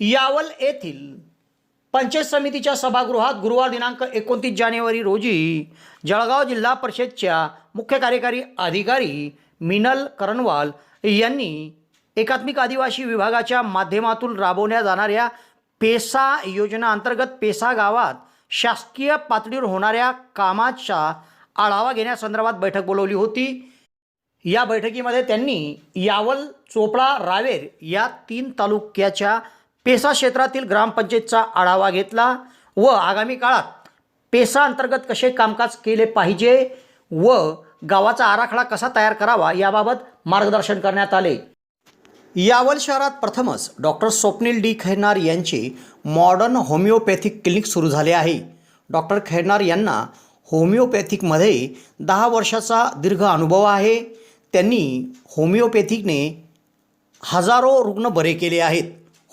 यावल येथील पंचायत समितीच्या सभागृहात गुरुवार दिनांक एकोणतीस जानेवारी रोजी जळगाव जिल्हा परिषदच्या मुख्य कार्यकारी अधिकारी मिनल करणवाल यांनी एकात्मिक आदिवासी विभागाच्या माध्यमातून राबवल्या जाणाऱ्या पेसा योजना अंतर्गत पेसा गावात शासकीय पातळीवर होणाऱ्या कामाचा आढावा घेण्यासंदर्भात बैठक बोलवली होती. या बैठकीमध्ये त्यांनी यावल चोपडा रावेर या तीन तालुक्याच्या पेसा क्षेत्रातील ग्रामपंचायतचा आढावा घेतला व आगामी काळात पेसा अंतर्गत कसे कामकाज केले पाहिजे व गावाचा आराखडा कसा तयार करावा याबाबत मार्गदर्शन करण्यात आले. यावल शहरात प्रथमच डॉक्टर स्वप्नील डी. खैरनार यांचे मॉडर्न होमिओपॅथिक क्लिनिक सुरू झाले आहे. डॉक्टर खैरनार यांना होमिओपॅथिकमध्ये दहा वर्षाचा दीर्घ अनुभव आहे. त्यांनी होमिओपॅथिकने हजारो रुग्ण बरे केले आहेत.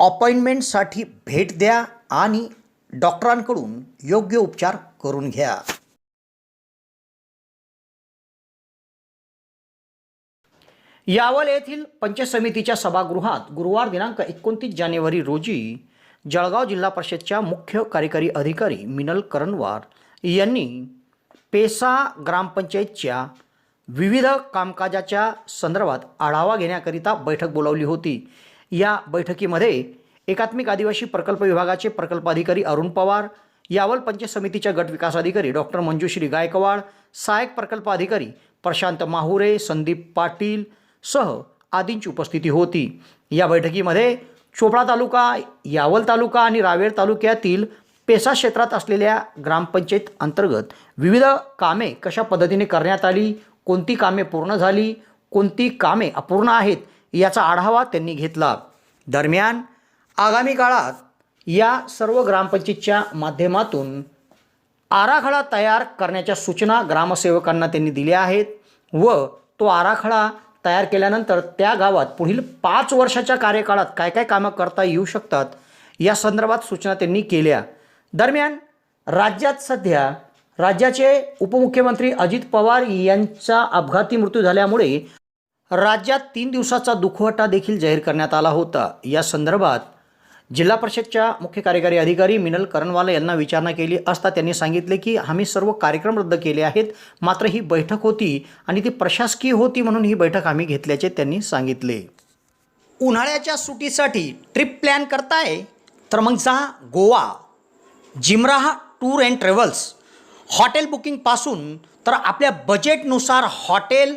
अपॉइंटमेंटसाठी भेट द्या आणि डॉक्टरांकडून योग्य उपचार करून घ्या. यावल येथील पंचायत समितीच्या सभागृहात गुरुवार दिनांक एकोणतीस जानेवारी रोजी जळगाव जिल्हा परिषदच्या मुख्य कार्यकारी अधिकारी मिनल करणवार यांनी पेसा ग्रामपंचायतच्या विविध कामकाजाच्या संदर्भात आढावा घेण्याकरिता बैठक बोलावली होती. या बैठकीमध्ये एकात्मिक आदिवासी प्रकल्प विभागाचे प्रकल्प अधिकारी अरुण पवार यावल पंचायत समितीच्या गट विकास अधिकारी डॉक्टर मंजुश्री गायकवाड सहाय्यक प्रकल्प अधिकारी प्रशांत माहुरे संदीप पाटील सह आदींची उपस्थिती होती. या बैठकीमध्ये चोपडा तालुका यावल तालुका आणि रावेर तालुक्यातील पेसा क्षेत्रात असलेल्या ग्रामपंचायत अंतर्गत विविध कामे कशा पद्धतीने करण्यात आली कोणती कामे पूर्ण झाली कोणती कामे अपूर्ण आहेत याचा आढावा त्यांनी घेतला. दरम्यान आगामी काळात या सर्व ग्रामपंचायतच्या माध्यमातून आराखडा तयार करण्याच्या सूचना ग्रामसेवकांना त्यांनी दिल्या आहेत व तो आराखडा तयार केल्यानंतर त्या गावात पुढील पाच वर्षाच्या कार्यकाळात काय काय कामं करता येऊ शकतात या संदर्भात सूचना त्यांनी केल्या. दरम्यान राज्यात सध्या राज्याचे उपमुख्यमंत्री अजित पवार यांचा अपघाती मृत्यू झाल्यामुळे राज्यात तीन दिवसाचा दुखवटा देखील जाहीर करण्यात आला होता. या संदर्भात जिल्हा परिषदच्या मुख्य कार्यकारी अधिकारी मिनल करणवाला यांना विचारणा केली असता त्यांनी सांगितले की आम्ही सर्व कार्यक्रम रद्द केले आहेत. मात्र ही बैठक होती आणि ती प्रशासकीय होती म्हणून ही बैठक आम्ही घेतल्याचे त्यांनी सांगितले. उन्हाळ्याच्या सुटीसाठी ट्रिप प्लॅन करताय? तर मग जा Goa. Jimrah tour and travels. Hotel बुकिंगपासून तर आपल्या बजेटनुसार हॉटेल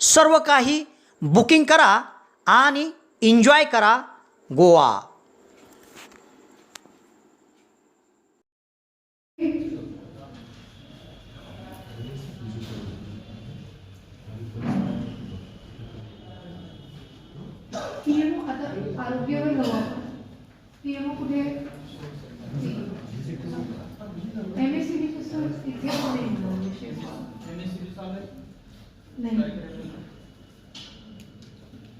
सर्व काही बुकिंग करा आणि एन्जॉय करा गोवा. नाही नाही.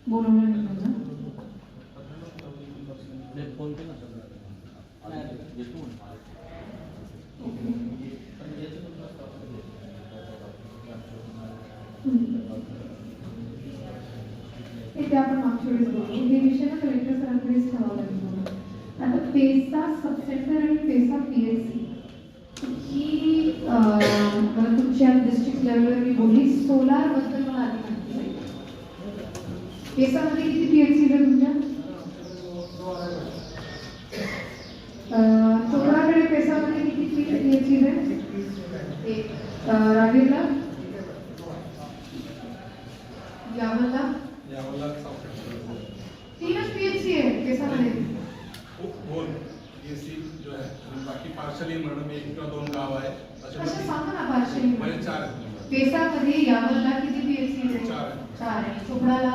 बोलवलं ते आपण मागच्या वेळेस बोललो हे विषय ना कलेक्टर सरांकडेच लागेल. आता पेसा सबसेक्टर आणि पेसा पी ही अं, मला तुमच्या लेवलवर मी बोलली सोलारबद्दल मला आधी माहिती पाहिजे पेसामध्ये किती पीएचसी आहे तुमच्या? अं, चोपडाकडे पेसामध्ये किती पीएचसी आहे एक. अं, रावेरला यावलला यावला? तीनच आहे दोन एसी जो आहे. आणि बाकी पार्शली म्हणून एक किंवा दोन गाव आहे. असे सांगा ना पाचशे म्हणजे चार. पेसामध्ये यावलला किती पीएचसी आहे? चार आहे. चार आहे. चोपडाला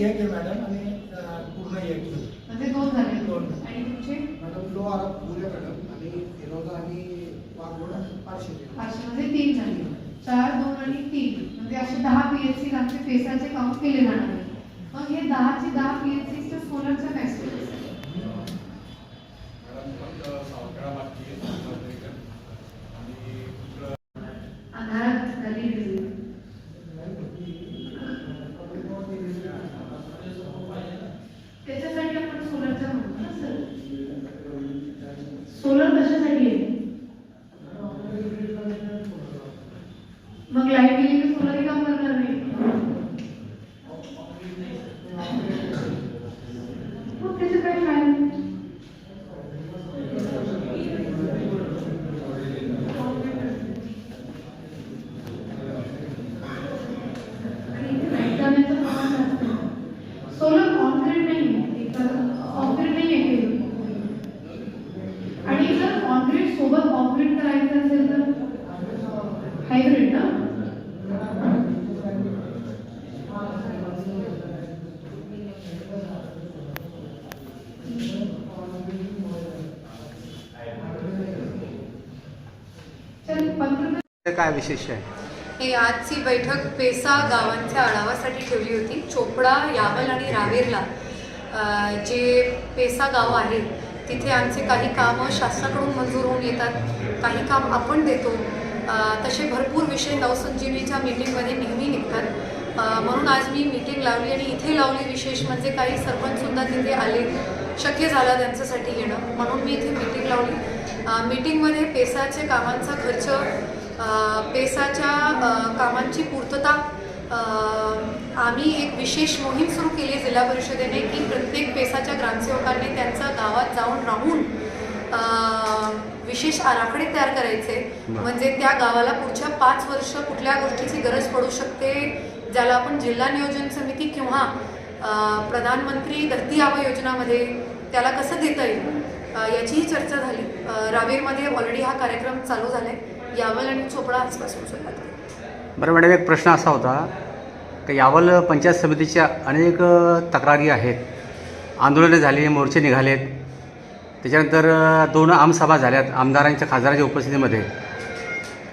एक आहे मॅडम आणि पूर्ण एक. म्हणजे दोन झाले. दोन. आणि तुमचे? मॅडम लो आरा पुरे मॅडम आणि फिरोजा आणि वाघोड म्हणजे तीन झाले. चार दोन आणि तीन. म्हणजे असे दहा पीएचसी आमचे पेसाचे काम केले जाणार आहे. मग हे दहाचे दहा पीएचसीच्या सोलरचा फॅसिलिटी मॅडम फक्त सावखेडा बाकी आहे अमेरिकन. आणि दुसरं अंधारात झाली दिली. त्याच्यासाठी आपण सोलरचा म्हणतो ना सर सोलर कशासाठी आहे मग लाइट गेली की सोलर काम करणार नाही मग त्याचं काय फायदा सोलर ऑनग्रिड नाही आहे ऑनग्रिड नाही आहे आणि जर ऑनग्रिड सोबत ऑनग्रिड करायचं असेल तर हायब्रिड ना चल पंतप्रधान ते काय विशेष आहे? हे आजची बैठक पेसा गावांच्या आढावासाठी ठेवली होती. चोपडा यावल आणि रावेरला जे पेसा गाव आहे तिथे आमचे काही कामं शासनाकडून मंजूर होऊन येतात. काही काम आपण देतो. तसे भरपूर विषय नवसंजीवनीच्या मीटिंगमध्ये नेहमी निघतात. म्हणून आज मी मीटिंग लावली आणि इथे लावली विशेष म्हणजे काही सरपंचसुद्धा तिथे आले. शक्य झालं त्यांच्यासाठी येणं. म्हणून मी इथे मीटिंग लावली. मीटिंगमध्ये पेसाचे कामांचा खर्च पेसाच्या कामांची पूर्तता आम्ही एक विशेष मोहीम सुरू केली जिल्हा परिषदेने की प्रत्येक पेसाच्या ग्रामसेवकांनी त्यांचा गावात जाऊन राहून विशेष आराखडे तयार करायचे. म्हणजे त्या गावाला पुढच्या पाच वर्ष कुठल्या गोष्टीची गरज पडू शकते ज्याला आपण जिल्हा नियोजन समिती किंवा प्रधानमंत्री धरती आवा योजनामध्ये त्याला कसं देता येईल याचीही चर्चा झाली. रावेरमध्ये ऑलरेडी हा कार्यक्रम चालू झाला आहे यावल आणि चोपडा आजपासून सुरुवात. बरं मॅडम एक प्रश्न असा होता की यावल पंचायत समितीच्या अनेक तक्रारी आहेत. आंदोलने झाली मोर्चे निघालेत. त्याच्यानंतर दोन आमसभा झाल्यात आमदारांच्या खासदारांच्या उपस्थितीमध्ये.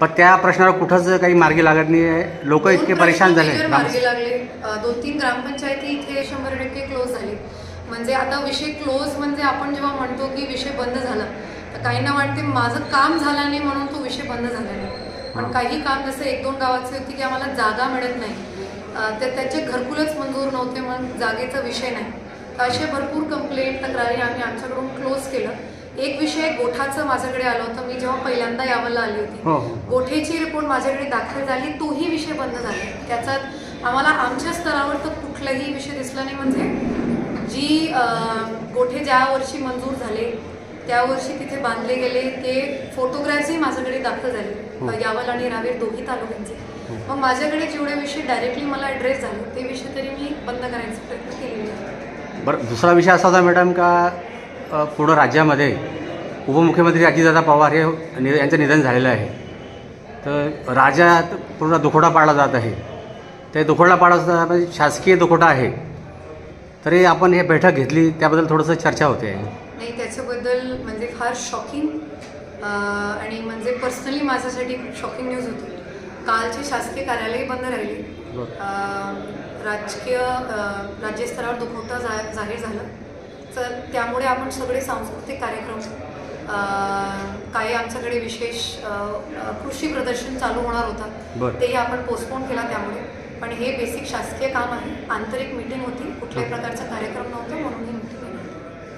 पण त्या प्रश्नावर कुठंच काही मार्गी लागत नाही आहे लोक इतके प्रश्न झाले. मार्गी लागले. दोन तीन ग्रामपंचायती इथे शंभर टक्के क्लोज झाली. म्हणजे आता विषय क्लोज म्हणजे आपण जेव्हा म्हणतो की विषय बंद झाला तर काहींना वाटते माझं काम झालं नाही म्हणून तो विषय बंद झाला नाही. पण. काही काम जसं एक दोन गावाचे होते की आम्हाला जागा मिळत नाही. तर त्याचे घरकुलच मंजूर नव्हते म्हणून जागेचा विषय नाही. तर असे भरपूर कंप्लेंट तक्रारी आम्ही आमच्याकडून क्लोज केलं. एक विषय गोठाचं माझ्याकडे आलं होतं. मी जेव्हा पहिल्यांदा यावला आली होती. हो हो. गोठेची रिपोर्ट माझ्याकडे दाखल झाली. तोही विषय बंद झाला. त्याच्यात आम्हाला आमच्या स्तरावर तर कुठलाही विषय दिसला नाही. म्हणजे जी गोठे ज्या वर्षी मंजूर झाले त्या वर्षी तिथे बांधले गेले ते फोटोग्राफी माझ्याकडे दाखल. झाले. यावल आणि रावेर दोन्ही तालुक्यांचे. मग माझ्याकडे जेवढे विषय डायरेक्टली मला ॲड्रेस झाले ते विषय तरी मी बंद करायचा प्रयत्न केलेले बरं दुसरा विषय असा होता मॅडम का पूर्ण राज्यामध्ये उपमुख्यमंत्री अजितदादा पवार हे यांचं निधन झालेलं आहे. तर राज्यात पूर्ण दुखोटा पाडला जात आहे. ते दुखोटा पाडा म्हणजे शासकीय दुखोटा आहे. तरी आपण हे बैठक घेतली त्याबद्दल थोडंसं चर्चा होते. नाही त्याच्याबद्दल म्हणजे फार शॉकिंग आणि म्हणजे पर्सनली माझ्यासाठी शॉकिंग न्यूज होती. कालचे शासकीय कार्यालय बंद राहिले. राजकीय राज्यस्तरावर दुखवटा जा जाहीर झालं. तर त्यामुळे आपण सगळे सांस्कृतिक कार्यक्रम काही आमच्याकडे विशेष कृषी प्रदर्शन चालू होणार होतं. तेही आपण पोस्टपोन केला त्यामुळे. पण हे बेसिक शासकीय काम आहे. आंतरिक मीटिंग होती. कुठल्याही प्रकारचा कार्यक्रम नव्हता म्हणून